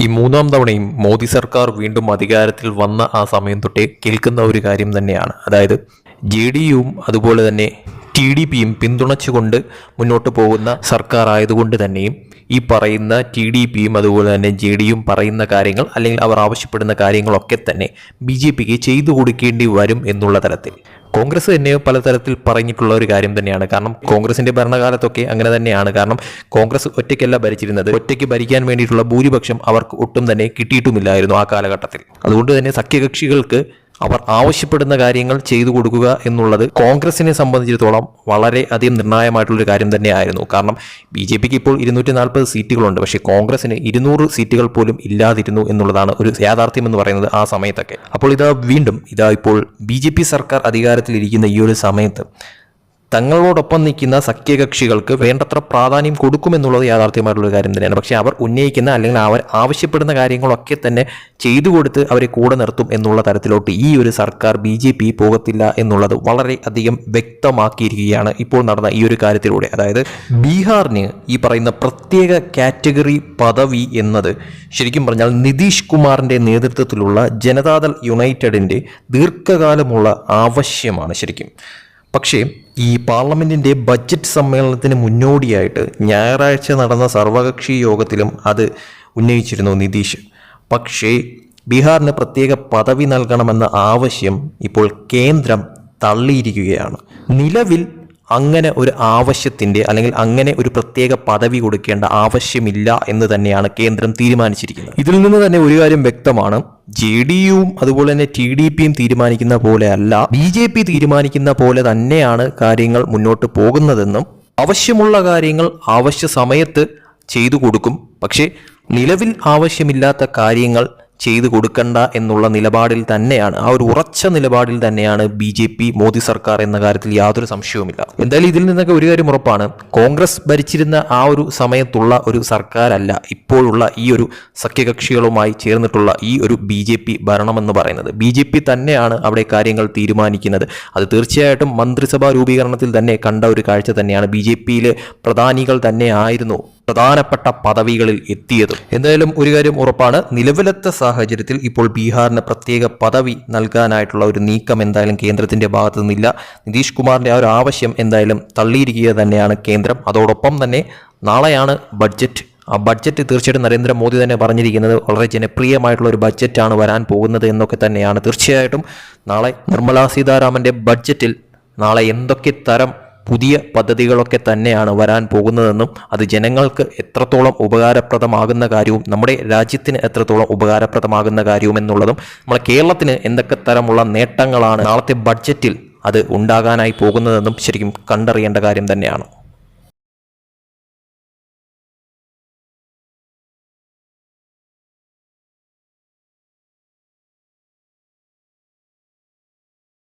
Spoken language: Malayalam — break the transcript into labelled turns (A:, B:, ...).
A: ഈ മൂന്നാം തവണയും മോദി സർക്കാർ വീണ്ടും അധികാരത്തിൽ വന്ന ആ സമയം തൊട്ടേ കേൾക്കുന്ന ഒരു കാര്യം തന്നെയാണ്. അതായത് ജെ ഡി യുവും അതുപോലെ തന്നെ ടി ഡി പിയും പിന്തുണച്ചുകൊണ്ട് മുന്നോട്ട് പോകുന്ന സർക്കാർ ആയതുകൊണ്ട് തന്നെയും ഈ പറയുന്ന ടി ഡി പിയും അതുപോലെ തന്നെ ജെ ഡിയും പറയുന്ന കാര്യങ്ങൾ അല്ലെങ്കിൽ അവർ ആവശ്യപ്പെടുന്ന കാര്യങ്ങളൊക്കെ തന്നെ ബി ജെ പിക്ക് ചെയ്തു കൊടുക്കേണ്ടി വരും എന്നുള്ള തരത്തിൽ. കോൺഗ്രസ് തന്നെ പലതരത്തിൽ പറഞ്ഞിട്ടുള്ള ഒരു കാര്യം തന്നെയാണ്. കാരണം കോൺഗ്രസിന്റെ ഭരണകാലത്തൊക്കെ അങ്ങനെ തന്നെയാണ്. കാരണം കോൺഗ്രസ് ഒറ്റയ്ക്കല്ല ഭരിച്ചിരുന്നത്. ഒറ്റയ്ക്ക് ഭരിക്കാൻ വേണ്ടിയിട്ടുള്ള ഭൂരിപക്ഷം അവർക്ക് ഒട്ടും തന്നെ കിട്ടിയിട്ടുമില്ലായിരുന്നു ആ കാലഘട്ടത്തിൽ. അതുകൊണ്ട് തന്നെ സഖ്യകക്ഷികൾക്ക് അവർ ആവശ്യപ്പെടുന്ന കാര്യങ്ങൾ ചെയ്തു കൊടുക്കുക എന്നുള്ളത് കോൺഗ്രസിനെ സംബന്ധിച്ചിടത്തോളം വളരെ അധികം നിർണായകമായിട്ടുള്ളൊരു കാര്യം തന്നെയായിരുന്നു. കാരണം ബി ജെ പിക്ക് ഇപ്പോൾ ഇരുന്നൂറ്റി നാൽപ്പത് സീറ്റുകളുണ്ട്. പക്ഷേ കോൺഗ്രസിന് ഇരുന്നൂറ് സീറ്റുകൾ പോലും ഇല്ലാതിരുന്നു എന്നുള്ളതാണ് ഒരു യാഥാർത്ഥ്യം എന്ന് പറയുന്നത് ആ സമയത്തൊക്കെ. അപ്പോൾ ഇതാ വീണ്ടും ഇതാ ഇപ്പോൾ ബി സർക്കാർ അധികാരത്തിലിരിക്കുന്ന ഈ ഒരു സമയത്ത് തങ്ങളോടൊപ്പം നിൽക്കുന്ന സഖ്യകക്ഷികൾക്ക് വേണ്ടത്ര പ്രാധാന്യം കൊടുക്കുമെന്നുള്ളത് യാഥാർത്ഥ്യമായിട്ടുള്ള കാര്യം തന്നെയാണ്. പക്ഷേ അവർ ഉന്നയിക്കുന്ന അല്ലെങ്കിൽ അവർ ആവശ്യപ്പെടുന്ന കാര്യങ്ങളൊക്കെ തന്നെ ചെയ്തു കൊടുത്ത് അവരെ കൂടെ നിർത്തും എന്നുള്ള തരത്തിലോട്ട് ഈ ഒരു സർക്കാർ ബി ജെ പി പോകത്തില്ല എന്നുള്ളത് വളരെ അധികം വ്യക്തമാക്കിയിരിക്കുകയാണ് ഇപ്പോൾ നടന്ന ഈ ഒരു കാര്യത്തിലൂടെ. അതായത് ബീഹാറിന് ഈ പറയുന്ന പ്രത്യേക കാറ്റഗറി പദവി എന്നത് ശരിക്കും പറഞ്ഞാൽ നിതീഷ് കുമാറിന്റെ നേതൃത്വത്തിലുള്ള ജനതാദൾ യുണൈറ്റഡിന്റെ ദീർഘകാലമുള്ള ആവശ്യമാണ് ശരിക്കും. പക്ഷേ ഈ പാർലമെന്റിന്റെ ബജറ്റ് സമ്മേളനത്തിന് മുന്നോടിയായിട്ട് ഞായറാഴ്ച നടന്ന സർവകക്ഷി യോഗത്തിലും അത് ഉന്നയിച്ചിരുന്നു നിതീഷ്. പക്ഷേ ബീഹാറിന് പ്രത്യേക പദവി നൽകണമെന്ന ആവശ്യം ഇപ്പോൾ കേന്ദ്രം തള്ളിയിരിക്കുകയാണ്. നിലവിൽ അങ്ങനെ ഒരു ആവശ്യത്തിന്റെ അല്ലെങ്കിൽ അങ്ങനെ ഒരു പ്രത്യേക പദവി കൊടുക്കേണ്ട ആവശ്യമില്ല എന്ന് തന്നെയാണ് കേന്ദ്രം തീരുമാനിച്ചിരിക്കുന്നത്. ഇതിൽ നിന്ന് തന്നെ ഒരു കാര്യം വ്യക്തമാണ്. ജെ ഡി യുവും അതുപോലെ തന്നെ ടി ഡി പിയും തീരുമാനിക്കുന്ന പോലെ അല്ല ബി ജെ പി തീരുമാനിക്കുന്ന പോലെ തന്നെയാണ് കാര്യങ്ങൾ മുന്നോട്ട് പോകുന്നതെന്നും ആവശ്യമുള്ള കാര്യങ്ങൾ ആവശ്യ സമയത്ത് ചെയ്തു കൊടുക്കും. പക്ഷേ നിലവിൽ ആവശ്യമില്ലാത്ത കാര്യങ്ങൾ ചെയ്തു കൊടുക്കണ്ട എന്നുള്ള നിലപാടിൽ തന്നെയാണ് ആ ഒരു ഉറച്ച നിലപാടിൽ തന്നെയാണ് ബി ജെ പി മോദി സർക്കാർ എന്ന കാര്യത്തിൽ യാതൊരു സംശയവുമില്ല. എന്തായാലും ഇതിൽ നിന്നൊക്കെ ഒരു കാര്യം ഉറപ്പാണ് കോൺഗ്രസ് ഭരിച്ചിരുന്ന ആ ഒരു സമയത്തുള്ള ഒരു സർക്കാരല്ല ഇപ്പോഴുള്ള ഈ ഒരു സഖ്യകക്ഷികളുമായി ചേർന്നിട്ടുള്ള ഈ ഒരു ബി ജെ പി ഭരണമെന്ന് പറയുന്നത്. ബി ജെ പി തന്നെയാണ് അവിടെ കാര്യങ്ങൾ തീരുമാനിക്കുന്നത്. അത് തീർച്ചയായിട്ടും മന്ത്രിസഭാ രൂപീകരണത്തിൽ തന്നെ കണ്ട ഒരു കാഴ്ച തന്നെയാണ്. ബി ജെ പിയിലെ പ്രധാനികൾ തന്നെ ആയിരുന്നു പ്രധാനപ്പെട്ട പദവികളിൽ എത്തിയതും. എന്തായാലും ഒരു കാര്യം ഉറപ്പാണ് നിലവിലത്തെ സാഹചര്യത്തിൽ ഇപ്പോൾ ബീഹാറിന് പ്രത്യേക പദവി നൽകാനായിട്ടുള്ള ഒരു നീക്കം എന്തായാലും കേന്ദ്രത്തിന്റെ ഭാഗത്തു നിന്നില്ല. നിതീഷ് കുമാറിന്റെ ആ ഒരു ആവശ്യം എന്തായാലും തള്ളിയിരിക്കുക തന്നെയാണ് കേന്ദ്രം. അതോടൊപ്പം തന്നെ നാളെയാണ് ബഡ്ജറ്റ്. ആ ബഡ്ജറ്റ് തീർച്ചയായിട്ടും നരേന്ദ്രമോദി തന്നെ പറഞ്ഞിരിക്കുന്നത് വളരെ ജനപ്രിയമായിട്ടുള്ള ഒരു ബഡ്ജറ്റാണ് വരാൻ പോകുന്നത് എന്നൊക്കെ തന്നെയാണ്. തീർച്ചയായിട്ടും നാളെ നിർമ്മലാ സീതാരാമന്റെ ബഡ്ജറ്റിൽ നാളെ എന്തൊക്കെ തരം പുതിയ പദ്ധതികളൊക്കെ തന്നെയാണ് വരാൻ പോകുന്നതെന്നും അത് ജനങ്ങൾക്ക് എത്രത്തോളം ഉപകാരപ്രദമാകുന്ന കാര്യവും നമ്മുടെ രാജ്യത്തിന് എത്രത്തോളം ഉപകാരപ്രദമാകുന്ന കാര്യവും എന്നുള്ളതും നമ്മുടെ കേരളത്തിന് എന്തൊക്കെ തരമുള്ള നേട്ടങ്ങളാണ് നാളത്തെ ബഡ്ജറ്റിൽ അത് ഉണ്ടാകാനായി പോകുന്നതെന്നും ശരിക്കും കണ്ടറിയേണ്ട കാര്യം തന്നെയാണ്.